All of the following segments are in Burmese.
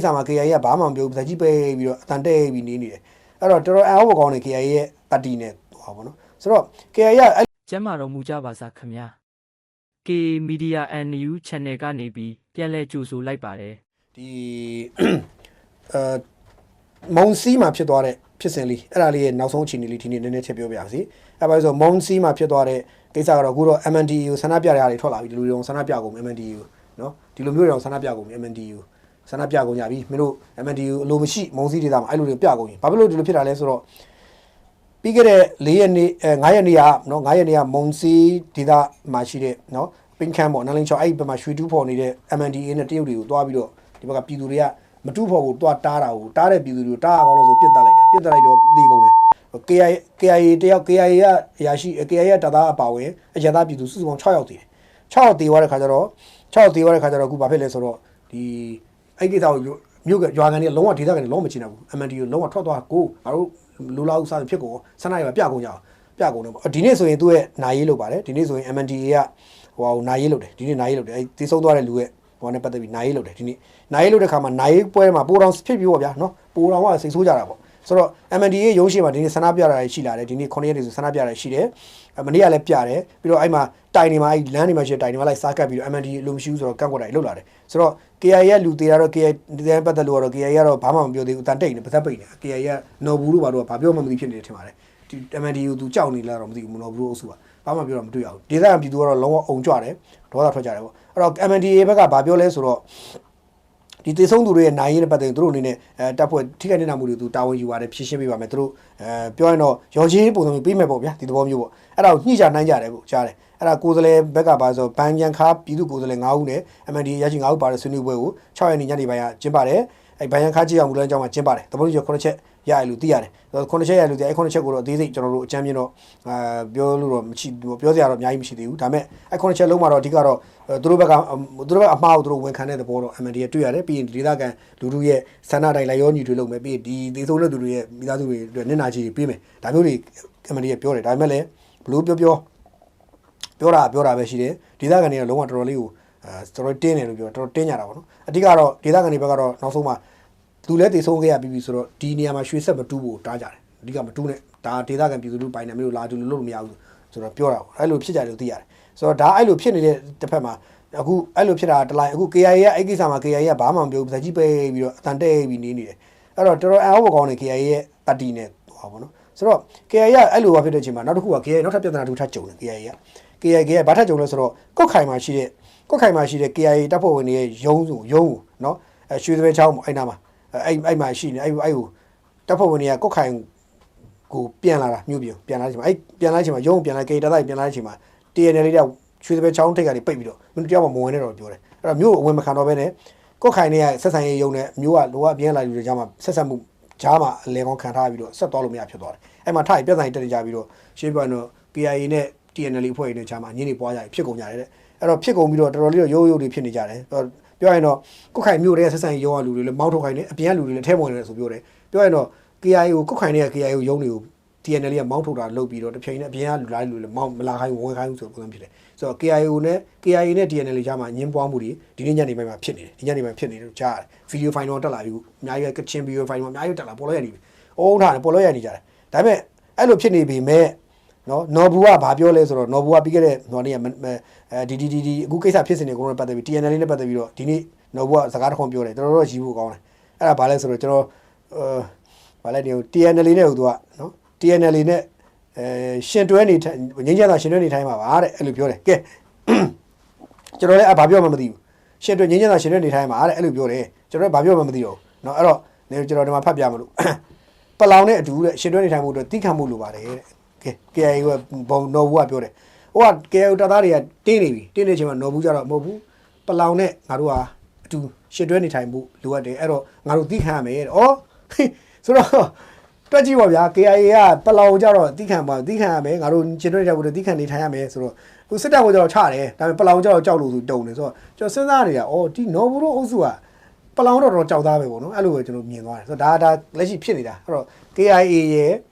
ကိစ္စမှာ KIA ကဘာမှမပြောဘူးဇက်ကြီးပဲပြီးတော့အတန်တဲ့ပြီးနေနေတယ်အဲ့တော့တော်တော်အဟောဘောကောင်းနေ KIA ရဲ့တတိနဲ့ဟောပါတော့ဆိုတော့ KIA ကအဲ့ကျမ်းမာတော်မူကြပါစားခင်ဗျာ K Media and New Channel ကနေပြီးပြန်လဲကြိုဆိုလိုက်ပါတယ်ဒီအဲမုံစီးမှာဖြစ်သွားတဲ့ဖြစ်စဉ်လေးအဲ့ဒါလေးရဲ့နောက်ဆုံးအခြေအနေလေးဒီနေ့နည်းနည်းချက်ပြောပြပါစီအဲ့ပါဆိုမုံစီးမှာဖြစ်သွားတဲ့ကိစ္စကတော့အခုတော့ MNDU ကိုဆန္ဒပြတဲ့ဟာတွေထွက်လာပြီဒီလိုတွေအောင်ဆန္ဒပြကုန် MNDU နော်ဒီလိုမျိုးတွေအောင်ဆန္ဒပြကုန် MNDU ဆန္ဒပြကုန်ကြပြီမင်းတို့ MNDU အလိုမရှိမုံစီးဒေသမှာအဲ့လိုတွေပြကုန်ရင်ဘာဖြစ်လို့ဒီလိုဖြစ်တာလဲဆိုတော့ပြီးခဲ့တဲ့၄ရက်နေ့အဲ9ရက်နေ့ကနော်9ရက်နေ့ကမုံစီးဒေသမှာရှိတဲ့နော်ပင်ခမ်းပေါ့နန်းလင်းချောင်းအဲ့ဒီဘက်မှာရွှေတူးဖော်နေတဲ့ MNDA နဲ့တရုတ်တွေကိုတွားပြီးတော့ဒီဘက်ကပြည်သူတွေကမတူးဖော်ကိုတွားတားတာကိုတားတဲ့ပြည်သူတွေကိုတားအောင်လို့ဆိုပြစ်တက်လိုက်တာပြစ်တက်လိုက်တော့တည်ကုန်တယ် KIA KIA တယောက် KIA ကအရာရှိ KIA ကတပ်သားအပါဝင်အရသာပြည်သူစုစုပေါင်း6ယောက်တည်တယ်6ယောက်တည်သွားတဲ့ခါကျတော့6ယောက်တည်သွားတဲ့ခါကျတော့အခုဘာဖြစ်လဲဆိုတော့ဒီ အဲ့ဒီကိစ္စကိုမြို့ကရွာကန်တွေလုံးဝဒေသကန်တွေလုံးဝမချင်တော့ဘူး MND ကိုလုံးဝထွက်သွားကိုငါတို့လူလာဥစားဖြစ်ကုန်ဆန္ဒရပြကုန်ကြအောင်ပြကုန်တယ်ပေါ့ဒီနေ့ဆိုရင်သူ့ရဲ့နာရေးလုပ်ပါတယ်ဒီနေ့ဆိုရင် MNDA ကဟိုဟာနာရေးလုပ်တယ်ဒီနေ့နာရေးလုပ်တယ်အဲ့တည်ဆုံးသွားတဲ့လူရဲ့ဟိုနဲ့ပတ်သက်ပြီးနာရေးလုပ်တယ်ဒီနေ့နာရေးလုပ်တဲ့ခါမှာနာရေးပွဲမှာပိုးတော်ဖြစ်ပြီးပေါ့ဗျာနော်ပိုးတော်ကစိတ်ဆိုးကြတာပေါ့ ဆိုတော့ MNDA ရုံးရှိမှာဒီနေ့ဆန္ဒပြတာရှိလာတယ်ဒီနေ့9ရက်နေ့ဆိုဆန္ဒပြတာရှိတယ်မနေ့ကလည်းပြတယ်ပြီးတော့အဲ့မှာတိုင်နေမှာအဲ့လမ်းနေမှာရှိတဲ့တိုင်နေမှာလိုက်စားကပ်ပြီးတော့ MNDA အလိုမရှိဘူးဆိုတော့ကန့်ကွက်တာလှုပ်လာတယ်ဆိုတော့ KIA ရဲ့လူသေးတာတော့ KIA ဒီတိုင်းပတ်သက်လို့ကတော့ KIA ကတော့ဘာမှမပြောသေးဘူးအတန်တိတ်နေပါသက်ပိတ်နေ KIA ကနော်ဘူးလို့ဘာလို့ဘာပြောမှမသိဖြစ်နေတယ်ထင်ပါတယ်ဒီ MNDA ကိုသူကြောက်နေလားတော့မသိဘူးနော်ဘူးလို့အုပ်စုကဘာမှပြောတော့မတွေ့ရဘူးဒေသခံပြည်သူကတော့လုံးဝအုံကြွတယ်ဒေါသထွက်ကြတယ်ပေါ့အဲ့တော့ MNDA ဘက်ကဘာပြောလဲဆိုတော့ ဒီတေဆုံးသူတွေရဲ့နိုင်ရေးနဲ့ပတ်သက်ရင်သူတို့အနေနဲ့အဲတပ်ဖွဲ့ထိခိုက်နေတာမှုတွေသူတာဝန်ယူပါတယ်ဖြည့်ရှင်းပေးပါမယ်သူတို့အဲပြောရင်တော့ရော်ကြီးပုံစံမျိုးပေးမယ်ပေါ့ဗျာဒီသဘောမျိုးပေါ့အဲ့ဒါကိုညှိချနိုင်ကြတယ်ကိုကြားတယ်အဲ့ဒါကိုယ်စလဲဘက်ကပါဆိုဘန်ပြန်ခါပြည်သူကိုယ်စလဲ9ဦးနဲ့ MND ရရှိ9ဦးပါတဲ့ဆွေးနွေးပွဲကို6ရက်နေ့ညနေပိုင်းကကျင်းပါတယ် အဲ့ဘန်ရန်ခါကြည့်အောင်မူလန်းကျောင်းမှာကျင်းပါတယ်သဘောတူချက်9ချက်ရရလို့သိရတယ်9ချက်ရလို့သိအဲ့9ချက်ကိုတော့အသေးစိတ်ကျွန်တော်တို့အကြမ်းပြင်းတော့အာပြောလို့တော့မရှိပြောစရာတော့အများကြီးမရှိသေးဘူးဒါပေမဲ့အဲ့9ချက်လုံးမှာတော့အဓိကတော့သူတို့ဘက်ကသူတို့ဘက်အမှားကိုသူတို့ဝန်ခံတဲ့သဘောတော့ MND ရတွေ့ရတယ်ပြီးရင်ဒေသခံလူလူရဲ့ဆန္ဒတိုင်းလိုက်ရောညီတွေလုပ်မယ်ပြီးရင်ဒီသေဆုံးတဲ့သူတွေရဲ့မိသားစုတွေအတွက်နစ်နာချီတွေပေးမယ်ဒါမျိုးတွေ MND ရပြောတယ်ဒါပေမဲ့လည်းဘလို့ပြောပြောပြောတာပြောတာပဲရှိတယ်ဒေသခံတွေကလုံးဝတော်တော်လေးကိုအဲတော်တော်တင်းတယ်လို့ပြောတော်တော်တင်းကြတာပေါ့နော်အဓိကတော့ဒေသခံတွေဘက်ကတော့နောက်ဆုံးမှ သူလည်းတည်ဆုံးခဲ့ရပြီးပြီဆိုတော့ဒီနေရာမှာရွှေဆက်မတူးဖို့တားကြတယ်အဓိကမတူးနဲ့ဒါဒေသခံပြည်သူလူပိုင်တယ်မျိုးလာတူလို့လို့မရဘူးဆိုတော့ပြောတာပေါ့အဲ့လိုဖြစ်ကြတယ်လို့သိရတယ်ဆိုတော့ဒါအဲ့လိုဖြစ်နေတဲ့တစ်ဖက်မှာအခုအဲ့လိုဖြစ်တာတလိုက်အခု KIA ရဲ့အဲ့ကိစ္စမှာ KIA ကဘာမှမပြောဘူးဇာကြီးပဲပြီးတော့အတန်တဲပြီးနေနေတယ်အဲ့တော့တော်တော်အဟောကောင်းနေ KIA ရဲ့တတိနဲ့ဟောပါတော့ဆိုတော့ KIA ကအဲ့လိုပါဖြစ်တဲ့အချိန်မှာနောက်တစ်ခုက KIA နောက်ထပ်ပြဿနာတစ်ခုထပ်ကြုံတယ် KIA က KIA ကဘာထပ်ကြုံလဲဆိုတော့ကုတ်ခိုင်မှာရှိတဲ့ကုတ်ခိုင်မှာရှိတဲ့ KIA တပ်ဖွဲ့ဝင်တွေရဲ့ရုံးစုရုံးကိုနော်အဲရွှေသဘဲချောင်းပေါ့အဲ့နာမှာ အဲ့အဲ့မှာရှိနေအဲ့အဲ့ကိုတပ်ဖွဲ့ဝင်တွေကကော့ခိုင်ကိုပြန်လာတာမြို့ပြင်ပြန်လာတဲ့အချိန်မှာအဲ့ပြန်လာတဲ့အချိန်မှာရုံးပြန်လာ KIA တပ်သားပြန်လာတဲ့အချိန်မှာ TNL တွေကရွှေသဘဲချောင်းထိတ်ကနေပိတ်ပြီးတော့မင်းတို့တယောက်မှမဝင်နဲ့တော့ပြောတယ်အဲ့တော့မြို့အဝင်မခံတော့ဘဲနဲ့ကော့ခိုင်တွေကဆက်ဆံရေးရုံးနဲ့မြို့ကလိုကအပြင်းလာလူတွေကြားမှာဆက်ဆက်မှုကြားမှာအလဲကောင်းခံထားပြီးတော့ဆက်သွားလို့မရဖြစ်သွားတယ်အဲ့မှာထိုင်ပြဿနာတက်နေကြပြီးတော့ရှင်းပြတော့ KIA နဲ့ TNL အဖွဲ့တွေနဲ့ခြားမှာညင်းနေပွားကြဖြစ်ကုန်ကြတယ်တဲ့အဲ့တော့ဖြစ်ကုန်ပြီးတော့တော်တော်လေးတော့ရိုးရိုးတွေဖြစ်နေကြတယ် ပြောရင်တော့ကုတ်ခိုင်မျိုးတွေကဆက်ဆံရေးရောလူတွေလည်းမောင်းထုတ်ခိုင်နေအပြင်ကလူတွေလည်းထဲဝင်နေတယ်ဆိုပြောတယ်ပြောရင်တော့ KIA ကိုကုတ်ခိုင်တွေက KIA ကိုရုံးတွေကို TNL ကမောင်းထုတ်တာလုပ်ပြီးတော့တစ်ချိန်နဲ့အပြင်ကလူလားလူလည်းမောင်းမလာခိုင်းဝင်ခိုင်းဆိုပုံစံဖြစ်တယ်ဆိုတော့ KIA နဲ့ KIA နဲ့ TNL ကြားမှာညင်းပွားမှုတွေဒီနေ့ညနေပိုင်းမှာဖြစ်နေတယ်ဒီညနေပိုင်းဖြစ်နေတယ်ကြားရတယ်ဗီဒီယိုဖိုင်တော့တက်လာပြီအများကြီးကချင်ဗီဒီယိုဖိုင်မှာအများကြီးတက်လာပေါ်လို့ရနေပြီအုံးထားတယ်ပေါ်လို့ရနေကြတယ်ဒါပေမဲ့အဲ့လိုဖြစ်နေပြီမဲ့ နော်နော်ဘူးကဘာပြောလဲဆိုတော့နော်ဘူးကပြီးခဲ့တဲ့နော်နေ့ကအဲဒီဒီဒီဒီအခုကိစ္စဖြစ်စဉ်တွေကိုပတ်သက်ပြီး TNL နဲ့ပတ်သက်ပြီးတော့ဒီနေ့နော်ဘူးကစကားတစ်ခွန်းပြောတယ်တော်တော်ရည်ဖို့ကောင်းတယ်အဲ့ဒါဘာလဲဆိုတော့ကျွန်တော်အဲဘာလဲဒီ TNL နဲ့ဟိုသူကနော် TNL နဲ့အဲရှင်တွဲနေငင်းချမ်းသာရှင်တွဲနေထိုင်မှာပါတဲ့အဲ့လိုပြောတယ်ကဲကျွန်တော်လည်းအဘာပြောမှမသိဘူးရှင်တွဲငင်းချမ်းသာရှင်တွဲနေထိုင်မှာတဲ့အဲ့လိုပြောတယ်ကျွန်တော်လည်းဘာပြောမှမသိတော့ဘူးเนาะအဲ့တော့နေကျွန်တော်ဒီမှာဖတ်ပြမလို့ပလောင်နဲ့အတူတဲ့ရှင်တွဲနေထိုင်မှုအတွက်တိခတ်မှုလိုပါတယ်တဲ့ ကဲ KIA ကဘုံနော်ဘူးကပြောတယ်ဟိုက KIA တပ်သားတွေကတင်းနေပြီတင်းနေချိန်မှာနော်ဘူးကြတော့မဟုတ်ဘူးပလောင်နဲ့ငါတို့ဟာအတူရှင်တွဲနေထိုင်မှုလိုအပ်တယ်အဲ့တော့ငါတို့တိခတ်ရမယ်တဲ့ဩဆိုတော့တွက်ကြည့်ပါဗျာ KIA ကပလောင်ကြတော့တိခံပါတိခံရမယ်ငါတို့ရှင်တွဲနေထိုင်မှုတွေတိခံနေထိုင်ရမယ်ဆိုတော့ဟိုစစ်တပ်ကကြတော့ချတယ်ဒါပေမဲ့ပလောင်ကြတော့ကြောက်လို့ဆိုတုံတယ်ဆိုတော့ကျွန်တော်စဉ်းစားနေတာဩဒီနော်ဘူးတို့အုပ်စုကပလောင်တော့တော့ကြောက်သားပဲပေါ့နော်အဲ့လိုပဲကျွန်တော်မြင်သွားတယ်ဆိုတော့ဒါဒါလက်ရှိဖြစ်နေတာအဲ့တော့ KIA ရဲ့အဲ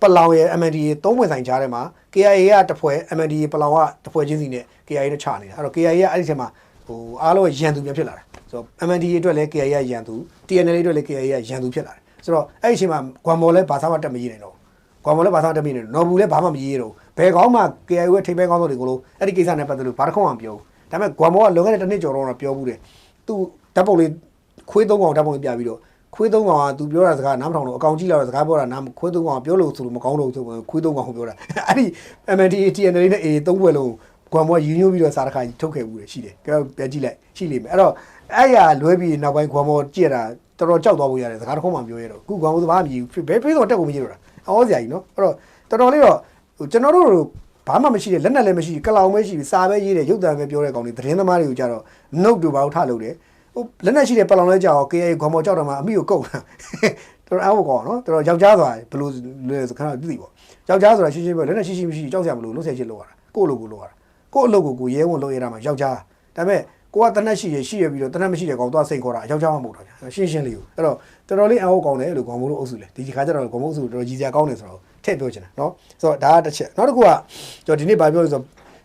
ပလောင်ရဲ့ MNDA သုံးဝင်ဆိုင်ကြားထဲမှာ KIA ကတစ်ဖွဲ့ MNDA ပလောင်ကတစ်ဖွဲ့ချင်းစီနဲ့ KIA နဲ့ချနေတာအဲ့တော့ KIA ကအဲ့ဒီထဲမှာဟိုအားလုံးရန်သူပြန်ဖြစ်လာတယ်ဆိုတော့ MNDA အတွက်လည်း KIA ရရန်သူ TNL အတွက်လည်း KIA ရရန်သူဖြစ်လာတယ်ဆိုတော့အဲ့ဒီအချိန်မှာကွမ်မော်လည်းဘာသာမှတက်မရေးနိုင်တော့ကွမ်မော်လည်းဘာသာမှတက်မရေးနိုင်တော့နော်ဘူးလည်းဘာမှမရေးတော့ဘယ်ကောင်းမှ KIA ရဲ့ထိပ်ပိုင်းကောင်းဆုံးတွေကိုလို့အဲ့ဒီကိစ္စနဲ့ပတ်သက်လို့ဘာတစ်ခေါက်မှမပြောဘူးဒါပေမဲ့ကွမ်မော်ကလွန်ခဲ့တဲ့တစ်နှစ်ကျော်တော့ပြောဘူးတယ်သူဓာတ်ပုံလေးခွေးသုံးကောင်ဓာတ်ပုံလေးပြပြီးတော့ ခွေးသုံးကောင်ကသူပြောတာစကားနားမထောင်လို့အကောင်ကြီးလာတော့စကားပြောတာနားခွေးသုံးကောင်ကပြောလို့ဆိုလို့မကောင်းလို့ဆိုခွေးသုံးကောင်ကိုပြောတာအဲ့ဒီ MNDA TNL နဲ့ A သုံးဘွယ်လုံးကွမ်မော်ရည်ညွှန်းပြီးတော့စာတစ်ခါထုတ်ခဲ့ဘူးတယ်ရှိတယ်ကြည့်ပြန်ကြည့်လိုက်ရှိလိမ့်မယ်အဲ့တော့အဲ့ရလွဲပြီးနောက်ပိုင်းကွမ်မော်ကြည့်ရတာတော်တော်ကြောက်သွားဖို့ရတယ်စကားတစ်ခုမှပြောရတော့အခုကွမ်မော်သဘာမှမကြည့်ဘူးဘယ်ဖေးတော့တက်ကိုမကြည့်တော့တာအောစရာကြီးနော်အဲ့တော့တော်တော်လေးတော့ဟိုကျွန်တော်တို့ဘာမှမရှိတဲ့လက်နက်လည်းမရှိကလောင်ပဲရှိပြီစာပဲရေးတယ်ရုပ်သံပဲပြောတဲ့ကောင်တွေသတင်းသမားတွေကိုကြတော့ note တို့ဘာလို့ထားလို့တယ် ဟိုလက်နက်ရှိတဲ့ပလောင်လဲကြောက် KA ခွန်မော်ကြောက်တော့မှအမိကိုကုတ်တာတော်တော်အောက်ကောနော်တော်တော်ယောက်ျားဆိုတာဘယ်လိုလဲဆိုခဏသိပေါ့ယောက်ျားဆိုတာရှင်းရှင်းပြောလက်နက်ရှိရှိမရှိကြောက်စရာမလိုလို့ဆဲချစ်လို့ရတာကိုယ့်လိုကိုလိုရတာကိုယ့်အလုပ်ကိုကိုရဲဝင်လုပ်ရတာမှယောက်ျားဒါပေမဲ့ကိုကတနက်ရှိရရှိရပြီးတော့တနက်မရှိတဲ့ကောင်သွားစိတ်ခေါ်တာယောက်ျားမှမဟုတ်တာဗျာရှင်းရှင်းလေးကိုအဲ့တော့တော်တော်လေးအောက်ကောင်းတယ်လို့ကောင်မိုးလို့အုပ်စုလေဒီခါကျတော့ကောင်မိုးအုပ်စုတော်တော်ကြီးစရာကောင်းတယ်ဆိုတော့ထည့်ပြောချင်တာနော်ဆိုတော့ဒါကတစ်ချက်နောက်တစ်ခုကကျွန်တော်ဒီနေ့ဗာပြောလို့ဆို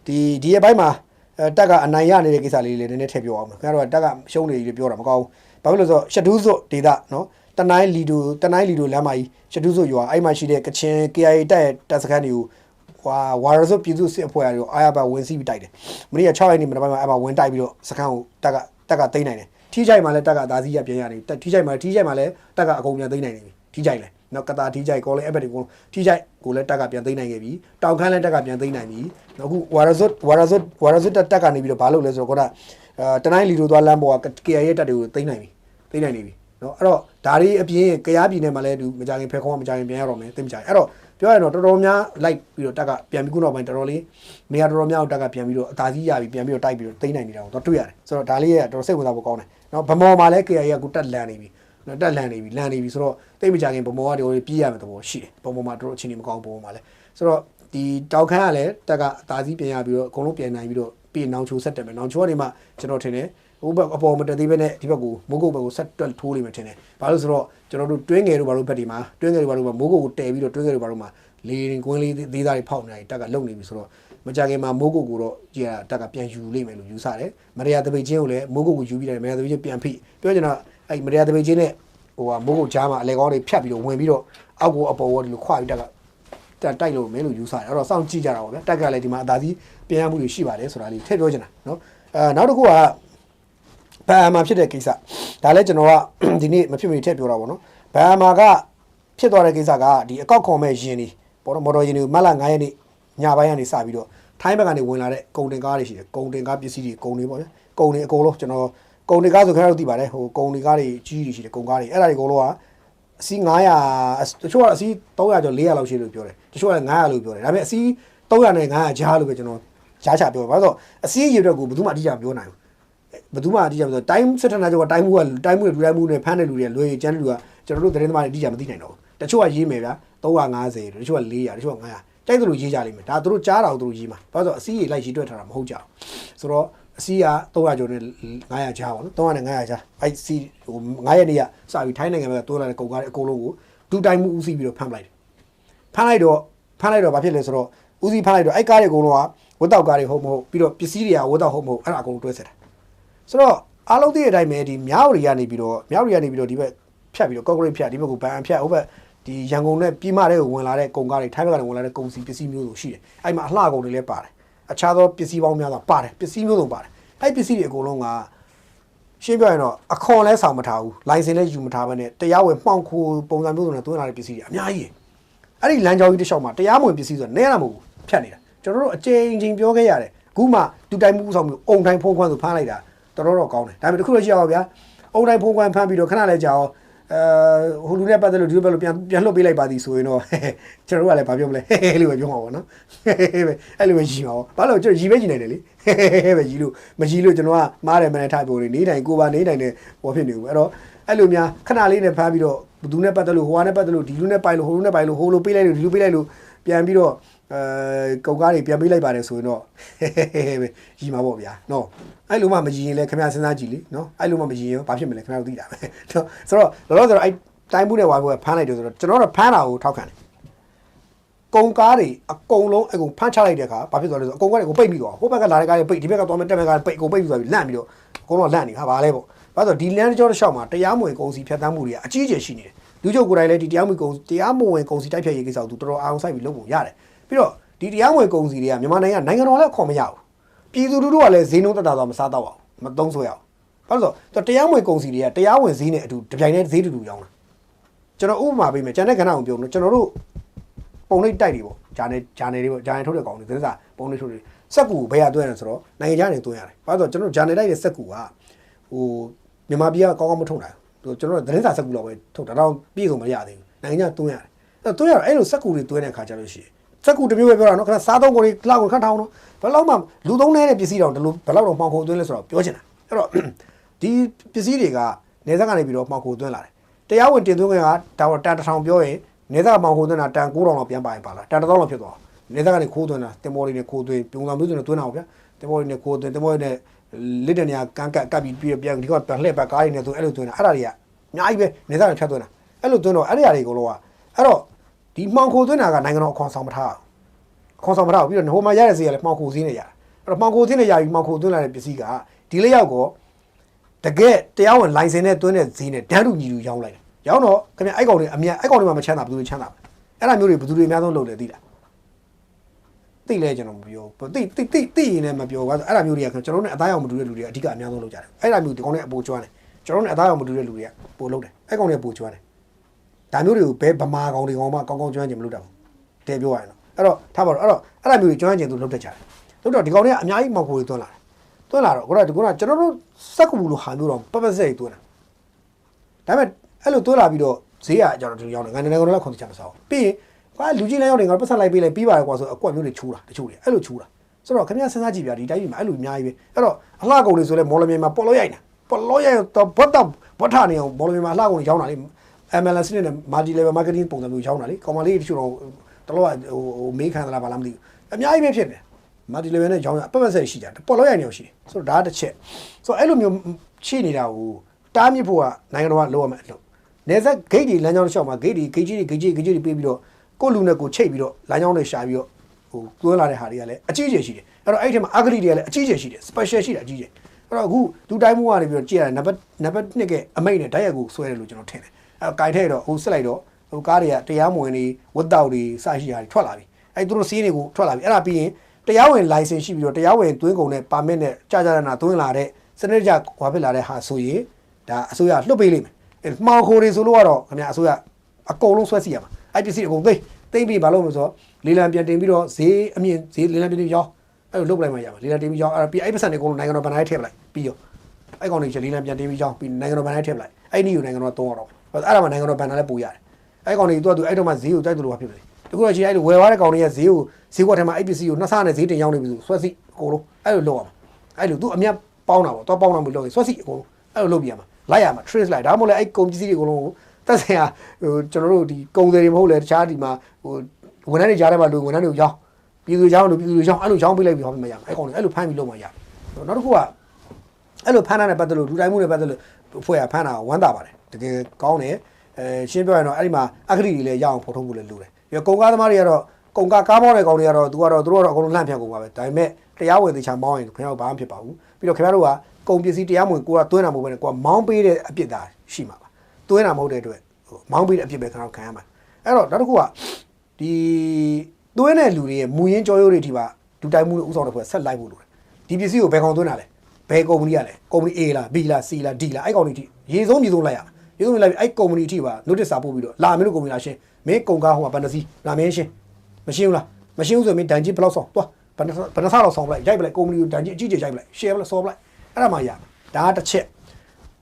ဒီဒီရဲ့ဘိုင်းမှာအဲ တက်ကအနိုင်ရနေတဲ့ကိစ္စလေးလေးနည်းနည်းထည့်ပြောအောင်မယ်ခင်ဗျားတို့ကတက်ကရှုံးနေပြီပြောတာမကောင်းဘူးဘာဖြစ်လို့လဲဆိုတော့ရှဒူးစွတ်ဒေတာနော်တနိုင်းလီဒိုတနိုင်းလီဒိုလမ်းမကြီးရှဒူးစွတ်ရွာအဲ့မှာရှိတဲ့ကချင် KIA တက်ရဲ့တက်စခန်းတွေကိုဟွာဝါရစွတ်ပြည်သူစစ်အဖွဲ့အရာတွေကိုအားရပါဝင်စီးပြီးတိုက်တယ်မနေ့က6ရက်နေ့မနက်ပိုင်းမှာအဲ့မှာဝင်တိုက်ပြီးတော့စခန်းကိုတက်ကတက်ကသိမ်းနိုင်တယ်ထီးကြိုက်မှာလည်းတက်ကအသာစီးရပြန်ရတယ်တက်ထီးကြိုက်မှာထီးကြိုက်မှာလည်းတက်ကအကုန်ပြန်သိမ်းနိုင်နေပြီထီးကြိုက်လည်း နော်ကတာထီးကြိုက်ကောလည်းအဲ့ဘက်တွေကိုထီးကြိုက်ကိုလည်းတက်ကပြန်သိမ်းနိုင်ခဲ့ပြီတောင်ခမ်းလည်းတက်ကပြန်သိမ်းနိုင်ပြီနော်အခုဝါရစွတ်ဝါရစွတ်ဝါရစွတ်တက်တက်ကနေပြီးတော့ဘာလုပ်လဲဆိုတော့ခေါတာအာတနိုင်းလီတို့သွားလမ်းပေါ်က KIA ရဲ့တက်တွေကိုသိမ်းနိုင်ပြီသိမ်းနိုင်နေပြီနော်အဲ့တော့ဒါတွေအပြင်ကရားပြည်နယ်မှာလည်းသူမကြခင်ဖဲခေါင်းကမကြခင်ပြန်ရတော့မယ်သိမကြခင်အဲ့တော့ပြောရရင်တော့တော်တော်များလိုက်ပြီးတော့တက်ကပြန်ပြီးခုနောက်ပိုင်းတော်တော်လေးနေရာတော်တော်များတော့တက်ကပြန်ပြီးတော့အသာကြီးရပြီးပြန်ပြီးတော့တိုက်ပြီးတော့သိမ်းနိုင်နေတာကိုတော့တွေ့ရတယ်ဆိုတော့ဒါလေးကတော်တော်စိတ်ဝင်စားဖို့ကောင်းတယ်နော်ဗမော်မှာလည်း KIA ကကိုတက်လန်နေပြီ နော်တက်လန်နေပြီလန်နေပြီဆိုတော့သိမကြခင်ဗမော်ကဒီလိုပြေးရမယ်သဘောရှိတယ်ဗမော်မှာတော်တော်အခြေအနေမကောင်းဗမော်မှာလည်းဆိုတော့ဒီတောက်ခမ်းကလည်းတက်ကအသာကြီးပြန်ရပြီးတော့အကုန်လုံးပြန်နိုင်ပြီးတော့ပြီးနောင်ချိုဆက်တက်မယ်နောင်ချိုကနေမှကျွန်တော်ထင်တယ်ဟိုဘက်အပေါ်မတက်သေးပဲနဲ့ဒီဘက်ကိုမိုးကုတ်ဘက်ကိုဆက်တွက်ထိုးလိမ့်မယ်ထင်တယ်။ဘာလို့ဆိုတော့ကျွန်တော်တို့တွင်းငယ်တို့ဘာလို့ဘက်ဒီမှာတွင်းငယ်တို့ဘာလို့မိုးကုတ်ကိုတဲပြီးတော့တွင်းငယ်တို့ဘာလို့မှာလေရင်ကွင်းလေးသေးသားတွေဖောက်နေတယ်တက်ကလုံနေပြီဆိုတော့မကြခင်မှာမိုးကုတ်ကိုတော့ကြည်ရတက်ကပြန်ယူလိမ့်မယ်လို့ယူဆတယ်။မရယာတပိတ်ချင်းကိုလည်းမိုးကုတ်ကိုယူပြီးတယ်မရယာတပိတ်ချင်းပြန်ဖိပြောချင်တာ အဲ့မရယာတပိတ်ချင်းနဲ့ဟိုကမိုးကုတ်ကြားမှာအလဲကောင်းတွေဖြတ်ပြီးတော့ဝင်ပြီးတော့အောက်ကိုအပေါ်ဝဒီလိုခွာပြီးတက်ကတက်တိုက်လို့မင်းလို့ယူဆတယ်အဲ့တော့စောင့်ကြည့်ကြတာပေါ့ဗျာတက်ကလည်းဒီမှာအသာစီးပြန်ရမှုတွေရှိပါတယ်ဆိုတာလေးထည့်ပြောချင်တာနော်အဲနောက်တစ်ခုကဘန်မာဖြစ်တဲ့ကိစ္စဒါလည်းကျွန်တော်ကဒီနေ့မဖြစ်မနေထည့်ပြောတာပေါ့နော်ဘန်မာကဖြစ်သွားတဲ့ကိစ္စကဒီအကောက်ခွန်မဲ့ယင်နေပေါ့နော်မော်တော်ယင်တွေမတ်လ9ရက်နေ့ညပိုင်းကနေစပြီးတော့ထိုင်းဘက်ကနေဝင်လာတဲ့ကုန်တင်ကားတွေရှိတယ်ကုန်တင်ကားပစ္စည်းတွေကုန်တွေပေါ့ဗျာကုန်တွေအကုန်လုံးကျွန်တော် ကုန်တွေကားဆိုခင်ဗျားတို့သိပါတယ်ဟိုကုန်တွေကားတွေကြီးတွေရှိတယ်ကုန်ကားတွေအဲ့ဒါတွေအကုန်လုံးကအစီး900တချို့ကအစီး300ကျော်400လောက်ရှိလို့ပြောတယ်တချို့ကလည်း900လို့ပြောတယ်ဒါပေမဲ့အစီး300နဲ့900ကြားလို့ပဲကျွန်တော်ကြားချပြောတယ်ဘာလို့ဆိုအစီးရေအတွက်ကိုဘယ်သူမှအတိအကျမပြောနိုင်ဘူးဘယ်သူမှအတိအကျမဆိုတိုင်းစစ်ဌာနချုပ်ကတိုင်းမှုကတိုင်းမှုတွေလူတိုင်းမှုတွေဖမ်းတဲ့လူတွေလွယ်ကျန်းတဲ့လူကကျွန်တော်တို့သတင်းသမားတွေအတိအကျမသိနိုင်တော့ဘူးတချို့ကရေးမယ်ဗျာ350တချို့က400တချို့က900တိုက်သလိုရေးကြလိမ့်မယ်ဒါသူတို့ကြားတာကိုသူတို့ရေးမှာဘာလို့ဆိုအစည်းကြီးလိုက်ရေးတွက်ထားတာမဟုတ်ကြဘူးဆိုတော့ အစည်းက300ကျော်နဲ့900ကြားပါနော်300နဲ့900ကြားအဲ့စီဟို9ရက်နေ့ကစပြီးထိုင်းနိုင်ငံမှာတိုးလာတဲ့ကုန်ကားတွေအကုန်လုံးကိုဒူတိုင်းမှုဦးစီးပြီးတော့ဖမ်းပလိုက်တယ်ဖမ်းလိုက်တော့ဖမ်းလိုက်တော့ဘာဖြစ်လဲဆိုတော့ဦးစီးဖမ်းလိုက်တော့အဲ့ကားတွေအကုန်လုံးကဝတ်တောက်ကားတွေဟုတ်မဟုတ်ပြီးတော့ပစ္စည်းတွေကဝတ်တောက်ဟုတ်မဟုတ်အဲ့ဒါအကုန်လုံးတွဲဆက်တာဆိုတော့အားလုံးသိတဲ့အတိုင်းပဲဒီမြောက်ရီကနေပြီးတော့မြောက်ရီကနေပြီးတော့ဒီဘက်ဖြတ်ပြီးတော့ကော့ကရိတ်ဖြတ်ဒီဘက်ကိုဗန်ဖြတ်ဟိုဘက်ဒီရန်ကုန်နဲ့ပြည်မတွေကိုဝင်လာတဲ့ကုန်ကားတွေထိုင်းဘက်ကနေဝင်လာတဲ့ကုန်စည်ပစ္စည်းမျိုးစုံရှိတယ်အဲ့မှာအလှကုန်တွေလည်းပါတယ် အခြားသောပစ္စည်းပေါင်းများစွာပါတယ်ပစ္စည်းမျိုးစုံပါတယ်အဲ့ပစ္စည်းတွေအကုန်လုံးကရှင်းပြရင်တော့အခွန်လဲဆောင်မထားဘူးလိုင်စင်လည်းယူမထားဘဲနဲ့တရားဝင်မှောင်ခိုပုံစံမျိုးစုံနဲ့သွင်းလာတဲ့ပစ္စည်းတွေအများကြီးအဲ့ဒီလမ်းကြောင်းကြီးတစ်လျှောက်မှာတရားမဝင်ပစ္စည်းဆိုတာနဲရမှာမဟုတ်ဘူးဖြတ်နေတာကျွန်တော်တို့အကြိမ်ကြိမ်ပြောခဲ့ရတယ်အခုမှတူတိုင်းမှုဆောင်မျိုးအုံတိုင်းဖုံးခွန်းဆိုဖမ်းလိုက်တာတော်တော်တော့ကောင်းတယ်ဒါပေမဲ့တစ်ခုတော့ရှိရပါဗျာအုံတိုင်းဖုံးကွမ်းဖမ်းပြီးတော့ခဏလဲကြာအောင် အဲဟိုလူနဲ့ပတ်သက်လို့ဒီလိုပဲလို့ပြန်ပြန်လှုပ်ပေးလိုက်ပါသည်ဆိုရင်တော့ကျွန်တော်တို့ကလည်းဘာပြောမလဲဟဲဟဲလို့ပဲပြောမှာပေါ့နော်ဟဲဟဲပဲအဲ့လိုပဲရီမှာပေါ့ဘာလို့ကျွန်တော်ရီပဲရီနိုင်တယ်လေဟဲဟဲပဲရီလို့မရီလို့ကျွန်တော်ကမားတယ်မနဲ့ထားပြောနေနေတိုင်းကိုပါနေတိုင်းနဲ့ဟောဖြစ်နေဘူးအဲ့တော့အဲ့လိုများခဏလေးနဲ့ဖမ်းပြီးတော့ဘသူနဲ့ပတ်သက်လို့ဟိုဟာနဲ့ပတ်သက်လို့ဒီလူနဲ့ပိုင်လို့ဟိုလူနဲ့ပိုင်လို့ဟိုလိုပေးလိုက်လို့ဒီလိုပေးလိုက်လို့ပြန်ပြီးတော့ အဲကုန်ကားတွေပြန်ပေးလိုက်ပါတယ်ဆိုရင်တော့ဟဲဟဲပဲရီမှာပေါ့ဗျာနော်အဲ့လိုမှမရီရင်လည်းခင်ဗျားစဉ်းစားကြည့်လေနော်အဲ့လိုမှမရီရင်ဘာဖြစ်မလဲခင်ဗျားတို့သိတာပဲနော်ဆိုတော့လောလောဆယ်တော့အဲ့တိုင်းမှုနဲ့ဝိုင်းဖို့ဖမ်းလိုက်တယ်ဆိုတော့ကျွန်တော်တို့ဖမ်းတာကိုထောက်ခံတယ်ကုန်ကားတွေအကုန်လုံးအကုန်ဖမ်းချလိုက်တဲ့အခါဘာဖြစ်သွားလဲဆိုတော့အကုန်ကားတွေကိုပိတ်ပြီးသွားဟိုဘက်ကလာတဲ့ကားတွေပိတ်ဒီဘက်ကသွားမဲ့တက်မဲ့ကားတွေပိတ်အကုန်ပိတ်ပြီးသွားပြီလန့်ပြီးတော့အကုန်လုံးလန့်နေဟာဘာလဲပေါ့ဘာလို့လဲဆိုတော့ဒီလမ်းကြောတစ်လျှောက်မှာတရားမဝင်ကုန်စည်ဖြတ်သန်းမှုတွေကအကြီးအကျယ်ရှိနေတယ်လူချုပ်ကိုယ်တိုင်လည်းဒီတရားမဝင်ကုန်တရားမဝင်ကုန်စည်တိုက်ဖြတ်ရေးကိစ္စကိုသူတော်တော်အောင်ဆိုင်ပြီးလုပ်ဖို့ရတယ် ပြီးတော့ဒီတရားမဝင်ကုန်စည်တွေကမြန်မာနိုင်ငံကနိုင်ငံတော်လည်းအခွန်မရဘူးပြည်သူလူထုကလည်းဈေးနှုန်းတက်တာတော့မစားတော့အောင်မသုံးဆွဲအောင်ဘာလို့လဲဆိုတော့တရားမဝင်ကုန်စည်တွေကတရားဝင်ဈေးနဲ့အတူတပြိုင်တည်းဈေးတူတူရောင်းတာကျွန်တော်ဥပမာပေးမယ်ကျန်တဲ့ကဏ္ဍကိုပြောမလို့ကျွန်တော်တို့ပုံလေးတိုက်တွေပေါ့ဂျာနယ်ဂျာနယ်တွေပေါ့ဂျာနယ်ထုတ်တဲ့ကောင်တွေသတင်းစာပုံလေးထုတ်တွေစက်ကူကိုဘယ်ရသွင်းရလဲဆိုတော့နိုင်ငံခြားနေသွင်းရတယ်။ဘာလို့လဲဆိုတော့ကျွန်တော်ဂျာနယ်တိုက်တဲ့စက်ကူကဟိုမြန်မာပြည်ကကောင်းကောင်းမထုတ်နိုင်ဘူး။ကျွန်တော်တို့သတင်းစာစက်ကူတော့ပဲထုတ်တာတော့ပြည့်စုံမရသေးဘူး။နိုင်ငံခြားသွင်းရတယ်။အဲ့သွင်းရတော့အဲ့လိုစက်ကူတွေသွင်းတဲ့အခါကျလို့ရှိရင် စက်ကူတစ်မျိုးပဲပြောတာနော်ခဏစားသုံးကုန်တွေလောက်ကိုခန့်ထောင်တော့ဘယ်လောက်မှလူသုံးနေတဲ့ပစ္စည်းတော့ဒီလိုဘယ်လောက်တော့မှောင်ခိုသွင်းလဲဆိုတော့ပြောချင်တာ။အဲ့တော့ဒီပစ္စည်းတွေကနေဆက်ကနေပြီးတော့မှောင်ခိုသွင်းလာတယ်။တရားဝင်တင်သွင်းခွင့်ကဒါတော့တန်တစ်ထောင်ပြောရင်နေသားမောင်ခိုသွင်းတာတန်9000လောက်ပြန်ပါရင်ပါလားတန်1000လောက်ဖြစ်သွားနေသားကနေခိုးသွင်းတာတင်မော်လေးနဲ့ခိုးသွင်းပြုံစံမျိုးစုံနဲ့သွင်းတာပေါ့ဗျာတင်မော်လေးနဲ့ခိုးသွင်းတင်မော်လေးနဲ့လစ်တဲ့နေရာကန်းကပ်ကပ်ပြီးပြီးပြန်ဒီကပြန်လှည့်ပတ်ကားတွေနဲ့သွင်းအဲ့လိုသွင်းတာအဲ့ဒါတွေကအများကြီးပဲနေသားနဲ့ဖြတ်သွင်းတာအဲ့လိုသွင်းတော့အဲ့ဒီအရာတွေအကုန်လုံးကအဲ့တော့ ဒီမှောင်ခိုသွင်းတာကနိုင်ငံတော်အခွန်ဆောင်မထားဘူးခွန်ဆောင်မထားဘူးပြီးတော့ဟိုမှာရတဲ့စီကလည်းမှောင်ခိုစည်းနဲ့ရတာအဲ့တော့မှောင်ခိုစည်းနဲ့ရပြီးမှောင်ခိုသွင်းလာတဲ့ပစ္စည်းကဒီလေးယောက်ကောတကယ်တရားဝင်လိုင်စင်နဲ့သွင်းတဲ့ဈေးနဲ့တန်းတူညီတူရောင်းလိုက်တယ်ရောင်းတော့ခင်ဗျအဲ့ကောင်တွေအမြတ်အဲ့ကောင်တွေမှမချမ်းသာဘယ်သူတွေချမ်းသာမလဲအဲ့ဒါမျိုးတွေဘယ်သူတွေအများဆုံးလုပ်လဲသိလားသိလဲကျွန်တော်မပြောဘူးသိသိသိသိရင်လည်းမပြောဘူးအဲ့ဒါမျိုးတွေကကျွန်တော်တို့နဲ့အသားရောင်မတူတဲ့လူတွေကအဓိကအများဆုံးလုပ်ကြတယ်အဲ့ဒါမျိုးဒီကောင်တွေအပိုကျွမ်းတယ်ကျွန်တော်တို့နဲ့အသားရောင်မတူတဲ့လူတွေကပိုလုပ်တယ်အဲ့ကောင်တွေကပိုကျွမ်းတယ် ဒါမျိုးတွေကိုဘယ်ဗမာကောင်တွေကောင်မှကောင်းကောင်းကျွမ်းကျင်မလုပ်တတ်ဘူးတဲပြောရရင်တော့အဲ့တော့ထားပါတော့အဲ့တော့အဲ့ဒါမျိုးတွေကျွမ်းကျင်သူလုပ်တတ်ကြတယ်လုပ်တော့ဒီကောင်တွေကအများကြီးမောက်ကိုတွေသွန်းလာတယ်သွန်းလာတော့ခုနကဒီကောင်ကကျွန်တော်တို့စက်ကူလိုဟာမျိုးတော့ပပစက်ကြီးသွန်းတာဒါပေမဲ့အဲ့လိုသွန်းလာပြီးတော့ဈေးကကျွန်တော်တို့ရောင်းတယ်ငါနေနေကောင်လည်းခွန်ချမစားဘူးပြီးရင်ကွာလူကြီးလည်းရောက်နေငါပတ်ဆက်လိုက်ပေးလိုက်ပြီးပါတယ်ကွာဆိုအကွက်မျိုးတွေချိုးတာတချို့တွေအဲ့လိုချိုးတာဆိုတော့ခင်ဗျားစဉ်းစားကြည့်ဗျာဒီတိုင်းပြည်မှာအဲ့လိုအများကြီးပဲအဲ့တော့အလှကုန်တွေဆိုလဲမော်လမြိုင်မှာပေါ်လို့ရိုက်တာပေါ်လို့ရိုက်တော့ဘတ်တော့ဘတ်ထနေအောင်မော်လမြိုင်မှာအလှကုန်တွေရောင်းတာလေ MLS နဲ့ multi level marketing ပုံစံမျိုးရောင်းတာလေကောင်မလေးတချို့တော့တလောကဟိုဟိုမေးခံသလားဘာလားမသိဘူးအများကြီးပဲဖြစ်တယ် multi level နဲ့ရောင်းရအပတ်ပတ်ဆက်ရှိကြတယ်ပေါ်လို့ရိုက်နေအောင်ရှိတယ်ဆိုတော့ဒါတစ်ချက်ဆိုတော့အဲ့လိုမျိုးရှိနေတာကိုတားမြစ်ဖို့ကနိုင်ငံတော်ကလုပ်ရမယ်အလုပ်နေဆက်ဂိတ်တွေလမ်းကြောင်းတစ်လျှောက်မှာဂိတ်တွေဂိတ်ကြီးတွေဂိတ်ကြီးဂိတ်ကြီးတွေပေးပြီးတော့ကိုယ့်လူနဲ့ကိုယ်ချိတ်ပြီးတော့လမ်းကြောင်းတွေရှာပြီးတော့ဟိုသွင်းလာတဲ့ဟာတွေကလည်းအကြီးကျယ်ရှိတယ်အဲ့တော့အဲ့ဒီထဲမှာအဂတိတွေကလည်းအကြီးကျယ်ရှိတယ် special ရှိတယ်အကြီးကျယ်အဲ့ တော့အခုလူတိုင်းမှုကနေပြီးတော့ကြည့်ရတယ်နံပါတ်နံပါတ်1ကအမိတ်နဲ့ဓာတ်ရိုက်ကိုဆွဲတယ်လို့ကျွန်တော်ထင်တယ်အဲ့တော့ကြိုင်ထဲတော့ဟိုစစ်လိုက်တော့ဟိုကားတွေကတရားမဝင်တွေဝတ်တောက်တွေစရှိတာတွေထွက်လာပြီအဲ့သူတို့စီးတွေကိုထွက်လာပြီအဲ့ဒါပြီးရင်တရားဝင် license ရှိပြီးတော့တရားဝင်သွင်းကုန်နဲ့ permit နဲ့ကြာကြာနာသွင်းလာတဲ့စနစ်ကြဟွာဖြစ်လာတဲ့ဟာဆိုရင်ဒါအစိုးရလွှတ်ပေးလိမ့်မယ်အဲ့မှောင်ခိုတွေဆိုလို့ကတော့ခင်ဗျာအစိုးရအကုန်လုံးဆွဲစီရမှာအဲ့ပစ္စည်းအကုန်သိသိပြီးဘာလို့မလို့ဆိုတော့လေလံပြန်တင်ပြီးတော့ဈေးအမြင့်ဈေးလေလံပြန်တင်ရောင်း အဲ့လိုလုပ်ပလိုက်မှရမှာလေလံတင်ပြီးရောင်းအဲ့ပြီးအဲ့ပတ်စံတွေအကုန်လုံးနိုင်ငံတော်ဗန်တိုင်းထည့်ပလိုက်ပြီးရောအဲ့ကောင်တွေချက်လေလံပြန်တင်ပြီးရောင်းပြီးနိုင်ငံတော်ဗန်တိုင်းထည့်ပလိုက်အဲ့ဒီယူနိုင်ငံတော်သုံးရတော့အဲ့ဒါမှနိုင်ငံတော်ဗန်တိုင်းလည်းပို့ရတယ်အဲ့ကောင်တွေသူကသူအဲ့တော့မှဈေးကိုတိုက်သူလိုပါဖြစ်တယ်တကူတော့ကြီးအဲ့လိုဝယ်သွားတဲ့ကောင်တွေကဈေးကိုဈေးကွက်ထဲမှာအဲ့ပစ္စည်းကိုနှစ်ဆနဲ့ဈေးတင်ရောင်းနေပြီဆိုဆွဲစီအကုန်လုံးအဲ့လိုလုပ်ရမှာအဲ့လိုသူအမြတ်ပေါင်းတာပေါ့တော့ပေါင်းတာမလို့လုပ်ရင်ဆွဲစီအကုန်လုံးအဲ့လိုလုပ်ပြရမှာလိုက်ရမှာ trace လိုက်ဒါမှမဟုတ်လေအဲ့ကုန်ပစ္စည်းတွေအကုန်လုံးကိုတက်ဆိုင်ဟာဟိုကျွန်တော်တို့ဒီကုန်တွေမဟုတ်လေတခြားဒီမှာဟိုဝန်ထမ်းတွေကြားထဲမှာလူဝန်ထမ်းတွေကိုရောင်း ပြည်သူရောင်းလို့ပြည်သူရောင်းအဲ့လိုရောင်းပေးလိုက်ပြီးဟောပြမရမှာအဲ့ကောင်တွေအဲ့လိုဖမ်းပြီးလုပ်မှရနောက်တစ်ခုကအဲ့လိုဖမ်းတာနဲ့ပတ်သက်လို့လူတိုင်းမှုနဲ့ပတ်သက်လို့ဖွဲ့ရဖမ်းတာဝမ်းသာပါတယ်တကယ်ကောင်းတယ်အဲရှင်းပြောရင်တော့အဲ့ဒီမှာအဂတိတွေလည်းရအောင်ဖော်ထုတ်ဖို့လည်းလိုတယ်ပြီးတော့ကုန်ကားသမားတွေကတော့ကုန်ကားကားမောင်းတဲ့ကောင်တွေကတော့သူကတော့သူတို့ကတော့အကုန်လုံးလှန့်ဖြတ်ကုန်ပါပဲဒါပေမဲ့တရားဝင်သေချာမောင်းရင်ခင်ဗျားတို့ဘာမှဖြစ်ပါဘူးပြီးတော့ခင်ဗျားတို့ကကုန်ပစ္စည်းတရားဝင်ကိုကသွင်းတာမဟုတ်ဘဲနဲ့ကိုကမောင်းပေးတဲ့အပြစ်သားရှိမှာပါသွင်းတာမဟုတ်တဲ့အတွက်ဟိုမောင်းပေးတဲ့အပြစ်ပဲခင်ဗျားတို့ခံရမှာအဲ့တော့နောက်တစ်ခုကဒီ သွင်းတဲ့လူတွေရဲ့မူရင်းကြောရိုးတွေဒီပါဒူတိုင်းမှုဥဆောင်တဲ့ဖွဲ့ဆက်လိုက်ဖို့လိုတယ်ဒီပစ္စည်းကိုဘယ်ကောင်သွင်းတာလဲဘယ်ကုမ္ပဏီကလဲကုမ္ပဏီ A လား B လား C လား D လားအဲ့ကောင်တွေထိရေဆုံးမြေဆုံးလိုက်ရမှာရေဆုံးမြေလိုက်ပြီးအဲ့ကုမ္ပဏီထိပါ notice စာပို့ပြီးတော့လာမင်းတို့ကုမ္ပဏီလာရှင်းမင်းကုန်ကားဟိုကဘန်နစီလာမင်းရှင်းမရှင်းဘူးလားမရှင်းဘူးဆိုရင်မင်းဒန်ကြီးဘယ်လောက်ဆောင်သွားဘယ်နှဘယ်နှဆလောက်ဆောင်ပလိုက်ရိုက်ပလိုက်ကုမ္ပဏီကိုဒန်ကြီးအကြီးကြီးရိုက်ပလိုက် share ပလိုက်ဆော်ပလိုက်အဲ့ဒါမှရဒါကတစ်ချက်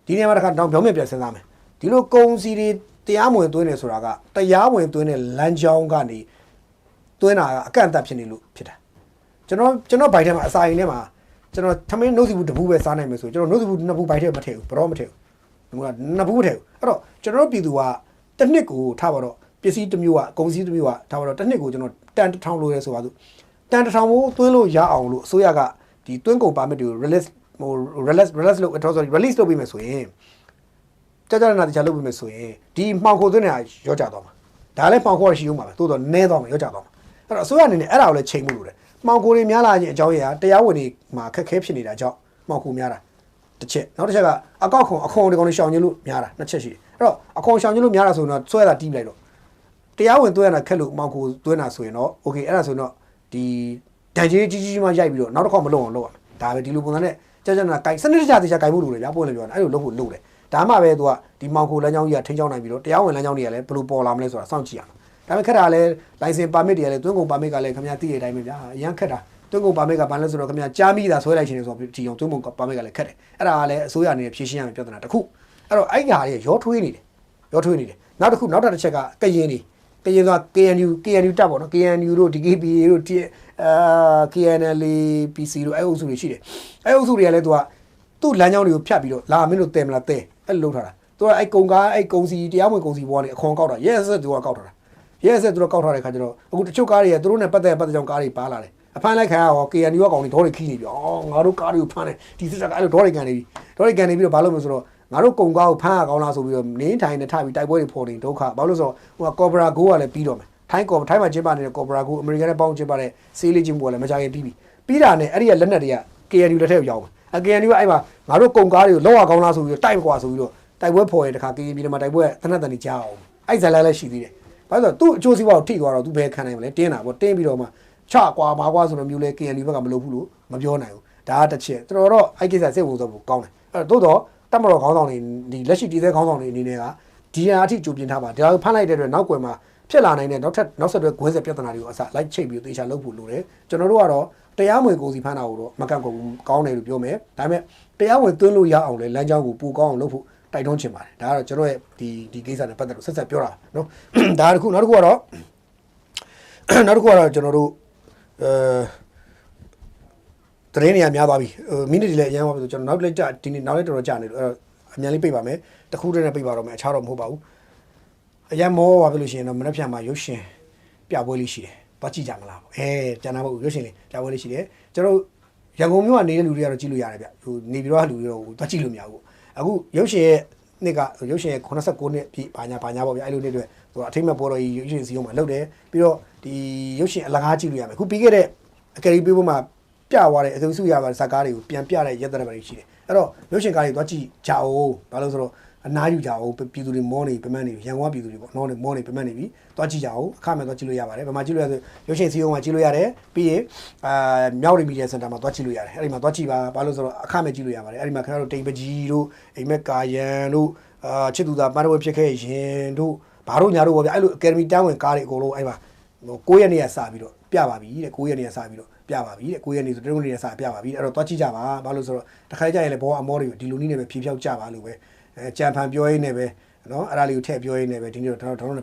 ဒီနေရာမှာတစ်ခါတော့ပြောင်းမြပြန်စဉ်းစားမယ်ဒီလိုကုန်စီတွေတရားမဝင်သွင်းနေဆိုတာကတရားဝင်သွင်းတဲ့လမ်းကြောင်းကနေ သွင်းတာကအကန့်အသတ်ဖြစ်နေလို့ဖြစ်တာကျွန်တော်ကျွန်တော်ဘိုက်ထဲမှာအစာရင်ထဲမှာကျွန်တော်သမင်းနှုတ်စီဘူးတစ်ဘူးပဲစားနိုင်မယ်ဆိုကျွန်တော်နှုတ်စီဘူးနှစ်ဘူးဘိုက်ထဲမထည့်ဘူးဘယ်တော့မထည့်ဘူးဒီကနှစ်ဘူးမထည့်ဘူးအဲ့တော့ကျွန်တော်ပြည်သူကတစ်နှစ်ကိုထားပါတော့ပစ္စည်းတစ်မျိုးကကုန်စည်တစ်မျိုးကထားပါတော့တစ်နှစ်ကိုကျွန်တော်တန်တစ်ထောင်လိုရဲဆိုပါစို့တန်တစ်ထောင်ကိုသွင်းလို့ရအောင်လို့အစိုးရကဒီသွင်းကုန်ပါမစ်တွေကို release ဟို release release လုပ် sorry release လုပ်ပြီးမယ်ဆိုရင်ကြာကြာနာတခြားလုပ်ပြီးမယ်ဆိုရင်ဒီမှောင်ခိုသွင်းနေတာရောကြသွားမှာဒါလည်းမှောင်ခိုရရှိဦးမှာပဲတိုးတော့နဲသွားမှာရောကြသွားမှာ အဲ့တော့အစိုးရအနေနဲ့အဲ့ဒါကိုလည်းချိန်မှုလို့တယ်မှောင်ကိုတွေများလာခြင်းအကြောင်းအရာတရားဝင်တွေမှာခက်ခဲဖြစ်နေတာကြောင့်မှောင်ကိုများတာတစ်ချက်နောက်တစ်ချက်ကအကောက်ခွန်အခွန်တွေကောင်တွေရှောင်ခြင်းလို့များတာနှစ်ချက်ရှိတယ်အဲ့တော့အခွန်ရှောင်ခြင်းလို့များတာဆိုတော့ဆွဲတာတီးလိုက်တော့တရားဝင်သွဲရတာခက်လို့မှောင်ကိုသွဲတာဆိုရင်တော့ okay အဲ့ဒါဆိုတော့ဒီဒဏ်ကြီးကြီးကြီးမှရိုက်ပြီးတော့နောက်တစ်ခေါက်မလုပ်အောင်လုပ်ရမယ်ဒါပဲဒီလိုပုံစံနဲ့ကြကြနာကိုင်စနစ်တကျသေချာကိုင်ဖို့လိုတယ်ဗျာပုံလည်းပြောတာအဲ့လိုလုပ်ဖို့လိုတယ်ဒါမှပဲသူကဒီမောင်ကိုလမ်းကြောင်းကြီးကထိန်းချောင်းနိုင်ပြီးတော့တရားဝင်လမ်းကြောင်းတွေကလည်းဘယ်လိုပေါ်လာမလဲဆိုတာစောင့်ကြည့်ရအောင် ဒါပေမဲ့ခက်တာလည်းလိုင်စင်ပါမစ်တွေကလည်းသွင်းကုန်ပါမစ်ကလည်းခင်ဗျာသိတဲ့အတိုင်းပဲဗျာအရန်ခက်တာသွင်းကုန်ပါမစ်ကဘာလဲဆိုတော့ခင်ဗျာကြားမိတာဆွဲလိုက်ခြင်းဆိုတော့ဒီအောင်သွင်းကုန်ပါမစ်ကလည်းခက်တယ်အဲ့ဒါကလည်းအစိုးရအနေနဲ့ဖြေရှင်းရမယ့်ပြဿနာတစ်ခုအဲ့တော့အဲ့ဒီဟာတွေရောထွေးနေတယ်ရောထွေးနေတယ်နောက်တစ်ခုနောက်တစ်ချက်ကကရင်နေကရင်က KNU KNU တက်ပေါ့နော် KNU တို့ DKPA တို့ T အာ KNL PC တို့အဲ့အုပ်စုတွေရှိတယ်အဲ့အုပ်စုတွေကလည်းသူကသူ့လမ်းကြောင်းတွေကိုဖြတ်ပြီးတော့လာမင်းတို့တဲမလားတဲအဲ့လိုလုပ်ထားတာသူကအဲ့ကုံကားအဲ့ကုံစီတရားဝင်ကုံစီဘောကနေအခွန်ကောက်တာရဲဆက်သူကကောက်ထားတာ ရဲဆက်သူကကောက်ထားတဲ့ခါကျတော့အခုတချို့ကားတွေကသူတို့နဲ့ပတ်သက်ပတ်သက်ကြောင်ကားတွေပါလာတယ်အဖမ်းလိုက်ခံရတော့ KNU ကကောင်တွေဒေါ်တွေခီးနေပြီအော်ငါတို့ကားတွေကိုဖမ်းတယ်ဒီစစ်တပ်ကအဲ့လိုဒေါ်တွေကန်နေပြီဒေါ်တွေကန်နေပြီးတော့ဘာလုပ်မလဲဆိုတော့ငါတို့ကုံကားကိုဖမ်းရကောင်းလားဆိုပြီးတော့နင်းထိုင်နဲ့ထပြီးတိုက်ပွဲတွေဖော်နေဒုက္ခဘာလို့လဲဆိုတော့ဟိုကကော်ဘရာဂိုးကလည်းပြီးတော့မယ်ထိုင်းကော်ထိုင်းမှာကျင်းပနေတဲ့ကော်ဘရာဂိုးအမေရိကန်နဲ့ပေါင်းကျင်းပတဲ့ဆေးလေးချင်းပွဲလည်းမကြခင်ပြီးပြီပြီးတာနဲ့အဲ့ဒီကလက်နက်တွေက KNU လက်ထက်ကိုရောက်မယ်အ KNU ကအဲ့မှာငါတို့ကုံကားတွေကိုလောက်ရကောင်းလားဆိုပြီးတော့တိုက်မကွာဆိုပြီးတော့တိုက်ပွဲဖော်ရင်တခါ KNU ပြည်မှာတိုက်ပွဲသနက်တန်ကြီးကြားအောင်အဲ့ဇာတ်လည်းရှိသေးတယ် ဘာလို့လဲဆိုတော့သူ့အကျိုးစီးပွားကိုထိသွားတော့သူဘယ်ခံနိုင်မလဲတင်းတာပေါ့တင်းပြီးတော့မှချကွာဘာကွာဆိုတော့မျိုးလဲ KNU ဘက်ကမလုပ်ဘူးလို့မပြောနိုင်ဘူးဒါကတစ်ချက်တော်တော့အဲ့ကိစ္စစိတ်ဝင်စားဖို့ကောင်းတယ်အဲ့တော့သို့တော့တမတော်ခေါင်းဆောင်တွေဒီလက်ရှိတည်တဲ့ခေါင်းဆောင်တွေအနေနဲ့ကဒီဟာအထိကြိုပြင်ထားပါဒါကိုဖမ်းလိုက်တဲ့အတွက်နောက်ကွယ်မှာဖြစ်လာနိုင်တဲ့နောက်ထပ်နောက်ဆက်တွဲဂွင်းဆက်ပြဿနာတွေကိုအစလိုက်ချိတ်ပြီးသေချာလုပ်ဖို့လိုတယ်ကျွန်တော်တို့ကတော့တရားမဝင်ကိုစီဖမ်းတာကိုတော့မကန့်ကွက်ဘူးကောင်းတယ်လို့ပြောမယ်ဒါပေမဲ့တရားဝင်သွင်းလို့ရအောင်လေလမ်းကြောင်းကိုပိုကောင်းအောင်လုပ်ဖို့ တိုက်တွန်းချင်ပါတယ်ဒါကတော့ကျွန်တော်ရဲ့ဒီဒီကိစ္စနဲ့ပတ်သက်လို့ဆက်ဆက်ပြောတာနော်ဒါတခုနောက်တစ်ခုကတော့နောက်တစ်ခုကတော့ကျွန်တော်တို့အဲတရင်နေရများသွားပြီဟိုမိနစ်တွေလည်းအများသွားပြီဆိုကျွန်တော်နောက်လက်ကြဒီနေ့နောက်လက်တော်တော်ကြာနေလို့အဲ့တော့အများလေးပြိတ်ပါမယ်တခုတည်းနဲ့ပြိတ်ပါတော့မယ်အခြားတော့မဟုတ်ပါဘူးအရင်မောပါပြီလို့ရှိရင်တော့မနေ့ပြန်မှာရုပ်ရှင်ပြပွဲလေးရှိတယ်သွားကြည့်ကြမလားအဲကျန်တာမဟုတ်ဘူးရုပ်ရှင်လေးပြပွဲလေးရှိတယ်ကျွန်တော်ရန်ကုန်မြို့ကနေတဲ့လူတွေကတော့ကြည့်လို့ရတယ်ဗျဟိုနေပြီးတော့လူတွေတော့သွားကြည့်လို့မရဘူး အခုရုပ်ရှင်ရဲ့နှစ်ကရုပ်ရှင်ရဲ့89နှစ်ပြည့်ဘာညာဘာညာပေါ့ဗျအဲ့လိုနှစ်တွေဟိုအထိမ့်မဲ့ပေါ်တော့ရုပ်ရှင်စီးအောင်မှာလုပ်တယ်ပြီးတော့ဒီရုပ်ရှင်အလကားကြည့်လို့ရမယ်အခုပြီးခဲ့တဲ့အကယ်၍ပေးဖို့မှာပြသွားတဲ့အဆုံးစုရပါတဲ့ဇာတ်ကားတွေကိုပြန်ပြတဲ့ရက်သက်တွေရှိတယ်အဲ့တော့ရုပ်ရှင်ကားတွေသွားကြည့်ကြအောင်ဘာလို့ဆိုတော့ အနားယူကြအောင်ပြည်သူတွေမောနေပြမနေရန်ကုန်ပြည်သူတွေပေါ့နော်မောနေပြမနေပြီသွားကြည့်ကြအောင်အခမဲ့သွားကြည့်လို့ရပါတယ်ဗမာကြည့်လို့ရဆိုရုပ်ရှင်စီးအောင်မှာကြည့်လို့ရတယ်ပြီးရင်အာမြောက်ရီမီဒီယာစင်တာမှာသွားကြည့်လို့ရတယ်အဲ့ဒီမှာသွားကြည့်ပါဘာလို့ဆိုတော့အခမဲ့ကြည့်လို့ရပါတယ်အဲ့ဒီမှာခင်ဗျားတို့တိမ်ပကြီးတို့အိမ်မက်ကာယန်တို့အာချစ်သူသာပန်းတော်ဖြစ်ခဲ့ရင်တို့ဘာတို့ညာတို့ပေါ့ဗျအဲ့လိုအကယ်ဒမီတန်းဝင်ကားတွေအကုန်လုံးအဲ့မှာဟို9ရက်နေ့ကစပြီးတော့ပြပါပြီတဲ့9ရက်နေ့ကစပြီးတော့ပြပါပြီတဲ့9ရက်နေ့ဆိုတရုတ်နေ့ကစပြပါပြီအဲ့တော့သွားကြည့်ကြပါဘာလို့ဆိုတော့တစ်ခါကြရင်လည်းဘောအမောတွေကိုဒီလိုနည်းနဲ့ပဲဖြေဖြောက်ကြပါလို့ပဲအဲ ကြံဖန်ပြောရင်းနဲ့ပဲနော်အဲ့ဒါလေးကိုထည့်ပြောရင်းနဲ့ပဲဒီနေ့တော့ကျွန်တော်တို့